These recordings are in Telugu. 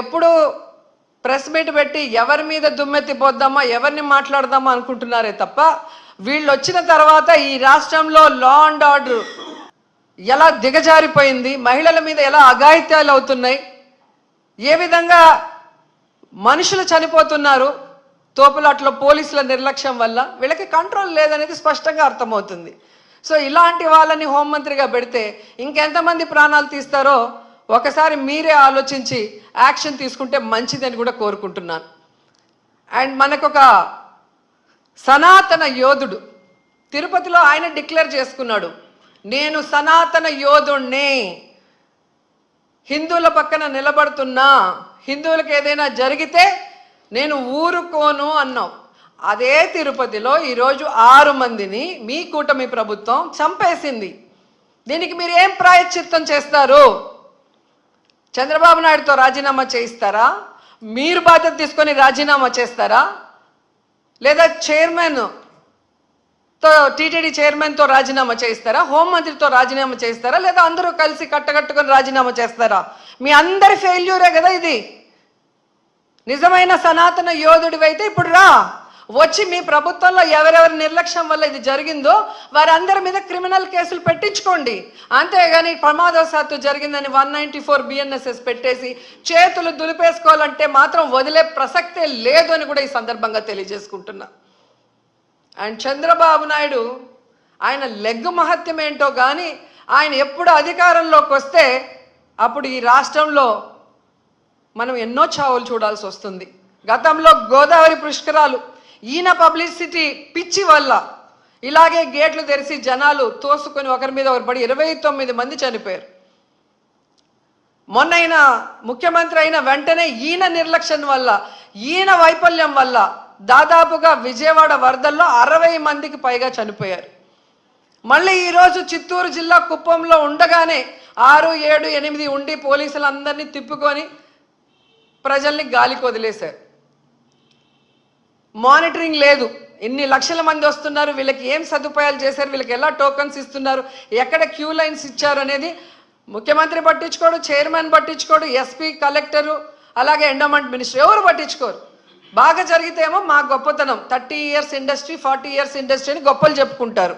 ఎప్పుడు ప్రెస్ మీట్ పెట్టి ఎవరి మీద దుమ్మెత్తి పోద్దామా ఎవరిని మాట్లాడదామా అనుకుంటున్నారే తప్ప వీళ్ళు వచ్చిన తర్వాత ఈ రాష్ట్రంలో లా అండ్ ఆర్డర్ ఎలా దిగజారిపోయింది మహిళల మీద ఎలా అఘాయిత్యాలు అవుతున్నాయి ఏ విధంగా మనుషులు చనిపోతున్నారు తోపులాట్లో పోలీసుల నిర్లక్ష్యం వల్ల వీళ్ళకి కంట్రోల్ లేదనేది స్పష్టంగా అర్థమవుతుంది. సో ఇలాంటి వాళ్ళని హోంమంత్రిగా పెడితే ఇంకెంతమంది ప్రాణాలు తీస్తారో ఒకసారి మీరే ఆలోచించి యాక్షన్ తీసుకుంటే మంచిదని కూడా కోరుకుంటున్నాను. అండ్ మనకొక సనాతన యోధుడు తిరుపతిలో ఆయన డిక్లేర్ చేసుకున్నాడు నేను సనాతన యోధుణ్ణి హిందువుల పక్కన నిలబడుతున్నా హిందువులకు ఏదైనా జరిగితే నేను ఊరుకోను అన్నావు. అదే తిరుపతిలో ఈరోజు ఆరు మందిని మీ కూటమి ప్రభుత్వం చంపేసింది. దీనికి మీరు ఏం ప్రాయశ్చిత్తం చేస్తారు? చంద్రబాబు నాయుడుతో రాజీనామా చేయిస్తారా? మీరు బాధ్యత తీసుకొని రాజీనామా చేస్తారా? లేదా చైర్మన్తో టీటీడీ చైర్మన్తో రాజీనామా చేయిస్తారా? హోంమంత్రితో రాజీనామా చేయిస్తారా? లేదా అందరూ కలిసి కట్టకట్టుకొని రాజీనామా చేస్తారా? మీ అందరి ఫెయిల్యూరే కదా ఇది. నిజమైన సనాతన యోధుడివైతే ఇప్పుడు రా. వచ్చి మీ ప్రభుత్వంలో ఎవరెవరి నిర్లక్ష్యం వల్ల ఇది జరిగిందో వారందరి మీద క్రిమినల్ కేసులు పెట్టించుకోండి. అంతేగాని ప్రమాదవశాత్తు జరిగిందని వన్ నైంటీ ఫోర్ బిఎన్ఎస్ఎస్ పెట్టేసి చేతులు దులిపేసుకోవాలంటే మాత్రం వదిలే ప్రసక్తే లేదు అని కూడా ఈ సందర్భంగా తెలియజేసుకుంటున్నా. అండ్ చంద్రబాబు నాయుడు ఆయన లెగ్గు మహత్యం ఏంటో కానీ ఆయన ఎప్పుడు అధికారంలోకి వస్తే అప్పుడు ఈ రాష్ట్రంలో మనం ఎన్నో చావులు చూడాల్సి వస్తుంది. గతంలో గోదావరి పుష్కరాలు ఈయన పబ్లిసిటీ పిచ్చి వల్ల ఇలాగే గేట్లు తెరిచి జనాలు తోసుకొని ఒకరి మీద ఒకరు పడి ఇరవై తొమ్మిది మంది చనిపోయారు. మొన్నైన ముఖ్యమంత్రి అయిన వెంటనే ఈయన నిర్లక్ష్యం వల్ల ఈయన వైఫల్యం వల్ల దాదాపుగా విజయవాడ వరదల్లో అరవై మందికి పైగా చనిపోయారు. మళ్ళీ ఈరోజు చిత్తూరు జిల్లా కుప్పంలో ఉండగానే ఆరు ఏడు ఎనిమిది ఉండి పోలీసులందరినీ తిప్పుకొని ప్రజల్ని గాలికి వదిలేశారు. మానిటరింగ్ లేదు. ఇన్ని లక్షల మంది వస్తున్నారు వీళ్ళకి ఏం సదుపాయాలు చేశారు వీళ్ళకి ఎలా టోకన్స్ ఇస్తున్నారు ఎక్కడ క్యూ లైన్స్ ఇచ్చారు అనేది ముఖ్యమంత్రి పట్టించుకోడు చైర్మన్ పట్టించుకోడు ఎస్పీ కలెక్టరు అలాగే ఎండోమెంట్ మినిస్టర్ ఎవరు పట్టించుకోరు. బాగా జరిగితేమో మా గొప్పతనం. Thirty years industry forty years industry అని గొప్పలు చెప్పుకుంటారు.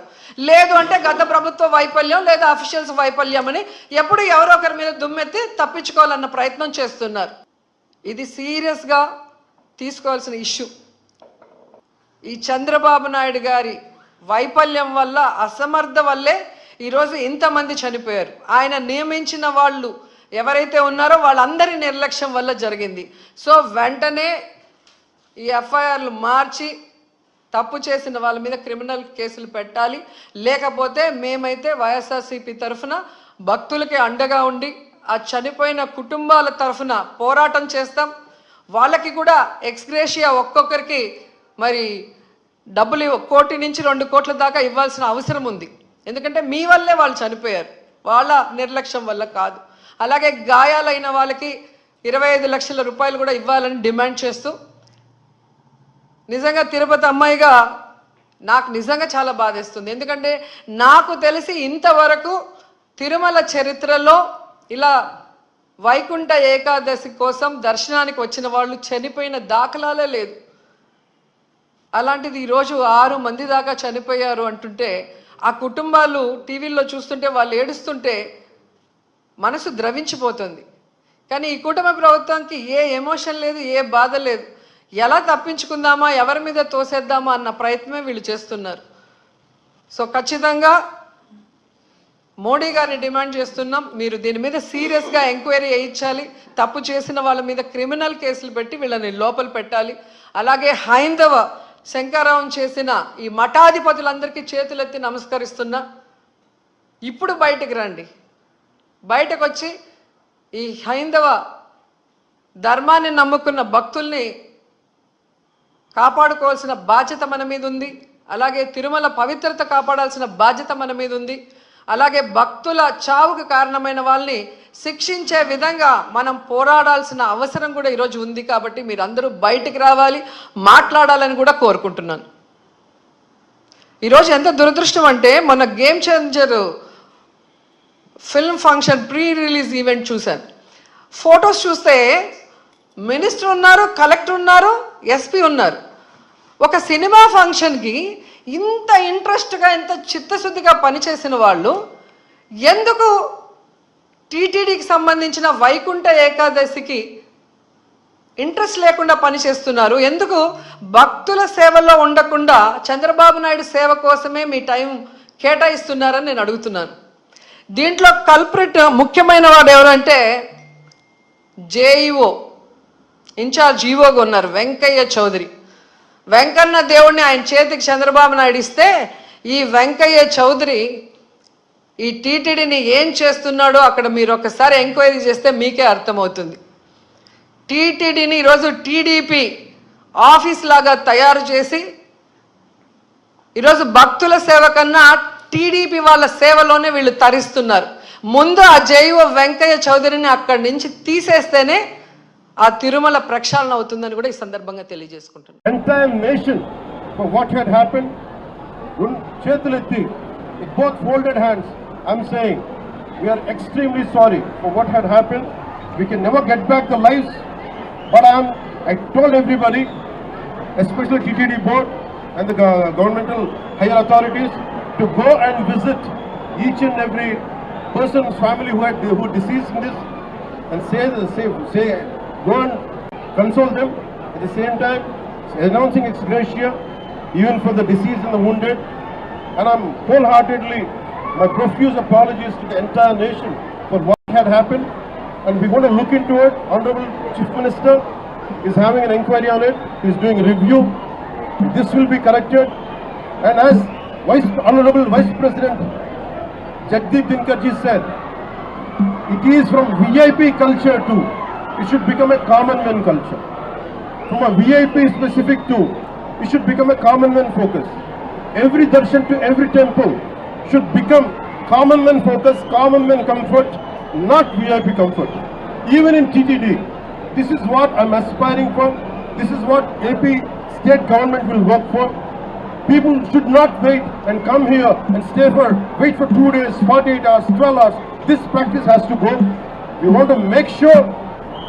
లేదు అంటే గత ప్రభుత్వ వైఫల్యం లేదా అఫీషియల్స్ వైఫల్యం అని ఎప్పుడు ఎవరో ఒకరి మీద దుమ్మెత్తి తప్పించుకోవాలన్న ప్రయత్నం చేస్తున్నారు. ఇది సీరియస్గా తీసుకోవాల్సిన ఇష్యూ. ఈ చంద్రబాబు నాయుడు గారి వైఫల్యం వల్ల అసమర్థ వల్లే ఈరోజు ఇంతమంది చనిపోయారు. ఆయన నియమించిన వాళ్ళు ఎవరైతే ఉన్నారో వాళ్ళందరి నిర్లక్ష్యం వల్ల జరిగింది. సో వెంటనే ఈ ఎఫ్ఐఆర్లు మార్చి తప్పు చేసిన వాళ్ళ మీద క్రిమినల్ కేసులు పెట్టాలి. లేకపోతే మేమైతే వైఎస్ఆర్సీపీ తరఫున భక్తులకి అండగా ఉండి ఆ చనిపోయిన కుటుంబాల తరఫున పోరాటం చేస్తాం. వాళ్ళకి కూడా ఎక్స్గ్రేషియా ఒక్కొక్కరికి మరి డబ్బులు కోటి నుంచి రెండు కోట్ల దాకా ఇవ్వాల్సిన అవసరం ఉంది. ఎందుకంటే మీ వల్లే వాళ్ళు చనిపోయారు. వాళ్ళ నిర్లక్ష్యం వల్ల కాదు. అలాగే గాయాలైన వాళ్ళకి ఇరవై ఐదు లక్షల రూపాయలు కూడా ఇవ్వాలని డిమాండ్ చేస్తూ నిజంగా తిరుపతి అమ్మాయిగా నాకు నిజంగా చాలా బాధేస్తుంది. ఎందుకంటే నాకు తెలిసి ఇంతవరకు తిరుమల చరిత్రలో ఇలా వైకుంఠ ఏకాదశి కోసం దర్శనానికి వచ్చిన వాళ్ళు చనిపోయిన దాఖలాలే లేదు. అలాంటిది ఈరోజు ఆరు మంది దాకా చనిపోయారు అంటుంటే ఆ కుటుంబాలు టీవీల్లో చూస్తుంటే వాళ్ళు ఏడుస్తుంటే మనసు ద్రవించిపోతుంది. కానీ ఈ కుటుంబ ప్రభుత్వానికి ఏ ఎమోషన్ లేదు ఏ బాధ లేదు. ఎలా తప్పించుకుందామా ఎవరి మీద తోసేద్దామా అన్న ప్రయత్నమే వీళ్ళు చేస్తున్నారు. సో ఖచ్చితంగా మోడీ గారిని డిమాండ్ చేస్తున్నాం. మీరు దీని మీద సీరియస్గా ఎంక్వైరీ చేయించాలి. తప్పు చేసిన వాళ్ళ మీద క్రిమినల్ కేసులు పెట్టి వీళ్ళని లోపల పెట్టాలి. అలాగే హైందవ శంకారావం చేసిన ఈ మఠాధిపతులందరికీ చేతులెత్తి నమస్కరిస్తున్నా ఇప్పుడు బయటికి రండి. బయటకు వచ్చి ఈ హైందవ ధర్మాన్ని నమ్ముకున్న భక్తుల్ని కాపాడుకోవాల్సిన బాధ్యత మన మీద ఉంది అలాగే తిరుమల పవిత్రత కాపాడాల్సిన బాధ్యత మన మీద ఉంది అలాగే భక్తుల చావుకు కారణమైన వాళ్ళని శిక్షించే విధంగా మనం పోరాడాల్సిన అవసరం కూడా ఈరోజు ఉంది కాబట్టి మీరందరూ బయటికి రావాలి మాట్లాడాలని కూడా కోరుకుంటున్నాను. ఈరోజు ఎంత దురదృష్టం అంటే మన Game Changer film function pre release event చూశాను. ఫొటోస్ చూస్తే మినిస్టర్ ఉన్నారు కలెక్టర్ ఉన్నారు ఎస్పీ ఉన్నారు. ఒక సినిమా ఫంక్షన్కి ఇంత ఇంట్రెస్ట్గా ఇంత చిత్తశుద్ధిగా పనిచేసిన వాళ్ళు ఎందుకు టీటీడీకి సంబంధించిన వైకుంఠ ఏకాదశికి ఇంట్రెస్ట్ లేకుండా పనిచేస్తున్నారు? ఎందుకు భక్తుల సేవలో ఉండకుండా చంద్రబాబు నాయుడు సేవ కోసమే మీ టైం కేటాయిస్తున్నారని నేను అడుగుతున్నాను. దీంట్లో కల్ప్రిట్ ముఖ్యమైన వాడు ఎవరంటే జేఈఓ ఇన్ఛార్జ్ ఈవోగా ఉన్నారు వెంకయ్య చౌదరి. వెంకన్న దేవుణ్ణి ఆయన చేతికి చంద్రబాబు నాయుడు ఇస్తే ఈ వెంకయ్య చౌదరి ఈ టీటీడీని ఏం చేస్తున్నాడో అక్కడ మీరు ఒకసారి ఎంక్వైరీ చేస్తే మీకే అర్థమవుతుంది. టీటీడీని ఈరోజు టీడీపీ ఆఫీస్ లాగా తయారు చేసి ఈరోజు భక్తుల సేవ కన్నా టీడీపీ వాళ్ళ సేవలోనే వీళ్ళు తరిస్తున్నారు. ముందు ఆ జైవ వెంకయ్య చౌదరిని అక్కడి నుంచి తీసేస్తేనే ఆ తిరుమల ప్రక్షాళన అవుతుందని కూడా ఈ సందర్భంగా తెలియజేసుకుంటున్నాను entire nation for what had happened. We are extremely sorry for what had happened. We can never get back the lives, but I'm, I told everybody, especially TTD board and the governmental higher authorities, to go and visit each and every person's family who had who deceased in this and say the say, say go and console them. At the same time announcing ex gratia even for the deceased and the wounded. And I'm wholeheartedly my profuse apologies to the entire nation for what had happened. And we're going to look into it. Honorable chief minister is having an inquiry on it. He's doing a review. This will be corrected. And as vice honorable vice president Jagdeep Dinkarji said it is from VIP culture to, it should become a common man culture. From a VIP specific to, it should become a common man focus. Every darshan to every temple should become common man focus, common man comfort, not VIP comfort. Even in TTD, this is what I'm aspiring for. This is what AP state government will work for. People should not wait and come here and stay for, wait for two days, 48 hours, 12 hours. This practice has to go. We want to make sure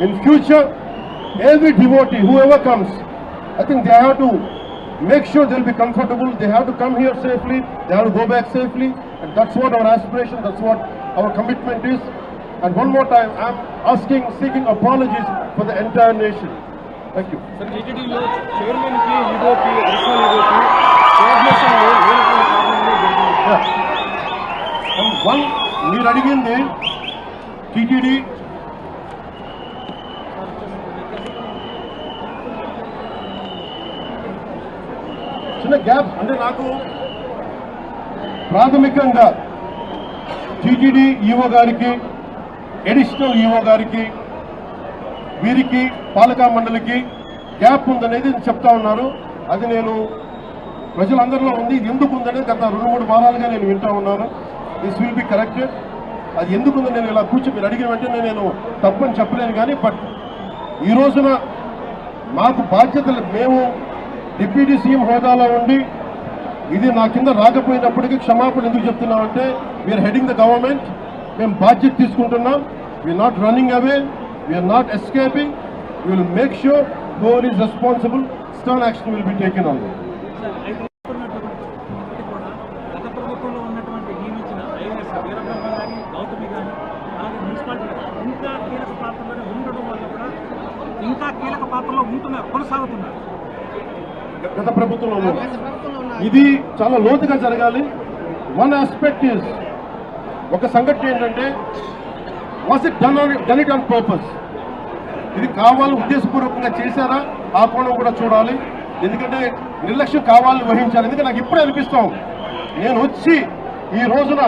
in future, every devotee, whoever comes, I think they have to make sure they'll be comfortable. They have to come here safely. They have to go back safely. And that's what our aspiration, that's what our commitment is. And one more time, I'm asking, seeking apologies for the entire nation. Thank you. Sir టీటీడీలో చైర్మన్ కి ఈగోకి అడిషనల్ ఈగోకి కోఆర్డినేషన్ లేనటువంటి కారణంగా జరిగింది And one, మీరు అడిగింది టీటీడీ చిన్న గ్యాప్. అంటే నాకు ప్రాథమికంగా టీటీడీ ఈఓ గారికి అడిషనల్ ఈఓ గారికి వీరికి పాలకా మండలికి గ్యాప్ ఉందనేది చెప్తా ఉన్నారు అది నేను ప్రజలందరిలో ఉంది. ఇది ఎందుకు ఉందనేది గత రెండు మూడు వారాలుగా నేను వింటా ఉన్నాను. దిస్ విల్ బి కరెక్టెడ్ అది ఎందుకు ఉందని నేను ఇలా కూర్చో మీరు అడిగిన వెంటనే నేను తప్పని చెప్పలేను కానీ బట్ ఈ రోజున మాకు బాధ్యతలు మేము డిప్యూటీ సీఎం హోదాలో ఉండి ఇది నా కింద రాకపోయినప్పటికీ క్షమాపణ ఎందుకు చెప్తున్నామంటే వీఆర్ హెడింగ్ ద గవర్నమెంట్ మేము బాధ్యత తీసుకుంటున్నాం we are not running away we are not escaping will make sure whoever is responsible stern action will be taken on ఇంకా కీలక పాత్రలో ఉంటున్నారు కొనసాగుతున్నారు. గత ప్రభుత్వంలో. ఇది చాలా లోతుగా జరగాలి. వన్ ఆస్పెక్ట్ ఇస్ ఒక సంఘటన ఏంటంటే was it done done it on purpose ఇది కావాలి ఉద్దేశపూర్వకంగా చేశారా? ఆ కోణం కూడా చూడాలి. ఎందుకంటే నిర్లక్ష్యం కావాలని వహించాలి. ఎందుకంటే నాకు ఇప్పుడే అనిపిస్తాం నేను వచ్చి ఈ రోజున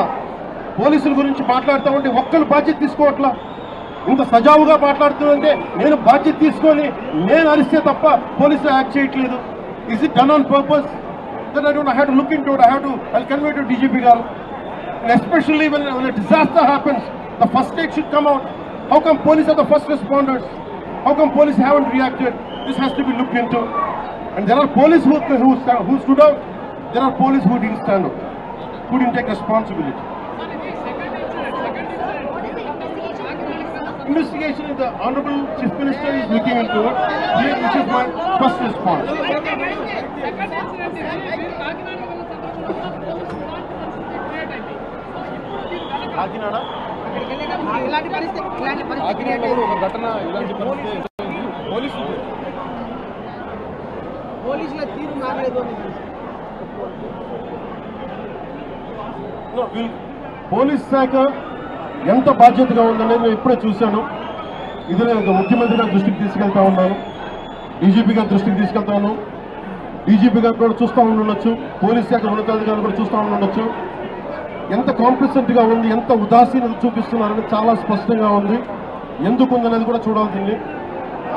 పోలీసుల గురించి మాట్లాడుతూ ఉంటే ఒక్కరు బాధ్యత తీసుకోవట్లా? ఇంత సజావుగా మాట్లాడుతుందంటే నేను బాధ్యత తీసుకొని నేను అరిస్తే తప్ప పోలీసులు యాక్ట్ చేయట్లేదు. Is it done on purpose? Then I don't know. I have to look into it. I have to, I'll convey to DGP girl. And especially when, when a disaster happens, the first aid should come out. How come police are the first responders? How come police haven't reacted? This has to be looked into. And there are police who, who, who stood out. There are police who didn't stand up, who didn't take responsibility. investigation is the Honorable Chief Minister is looking into it. Here, This is my first response. Kakinada ఇలాంటి పరిస్థితి ఇలాంటి పరిస్థితి create అయింది. ఒక ఘటన ఇలాంటి పరిస్థితి పోలీసులు పోలీసుల తీరు మారలేదు అని No, వీళ్ళు- పోలీస్ శాఖ ఎంత బాధ్యతగా ఉందనేది నేను ఇప్పుడే చూశాను. ఇది నేను ముఖ్యమంత్రిగా దృష్టికి తీసుకెళ్తా ఉన్నాను. డీజీపీగా దృష్టికి తీసుకెళ్తాను. డీజీపీ గారు కూడా చూస్తూ ఉండొచ్చు పోలీస్ శాఖ ఉన్నతాధికారులు కూడా చూస్తూ ఉండొచ్చు ఎంత కాంప్లిసెంట్గా ఉంది ఎంత ఉదాసీనత చూపిస్తున్నారని చాలా స్పష్టంగా ఉంది. ఎందుకు ఉందనేది కూడా చూడాల్సింది.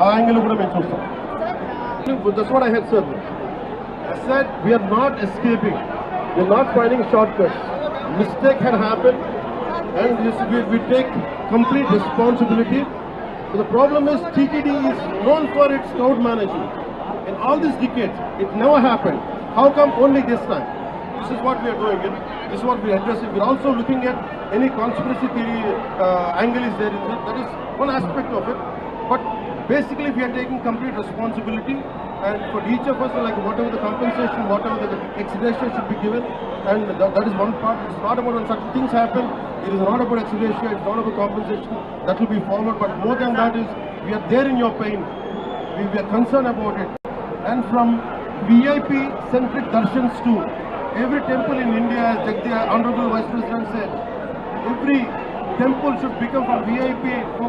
ఆ యాంగిల్ కూడా మేము చూస్తాం. That's what I had said. I said we are not escaping. We are not finding shortcuts. Mistake had happened, and we, we take complete responsibility. The problem is TTD is known for its crowd management. In all these decades, it never happened. How come only this time? This is what we are doing. It. This is what we are addressing. We are also looking at any conspiracy theory uh, angle is there. That is one aspect of it. But basically, we are taking complete responsibility, and for each of us, like whatever the compensation, whatever the ex-gratia should be given, and that, that is one part. It's not about when such things happen. It is not about ex-gratia. It's not about compensation. That will be followed. But more than that is, we are there in your pain. We, we are concerned about it. And from VIP-centric darshans to every temple in India, as Jagdi, Honorable Vice President said, every temple should become from VIP for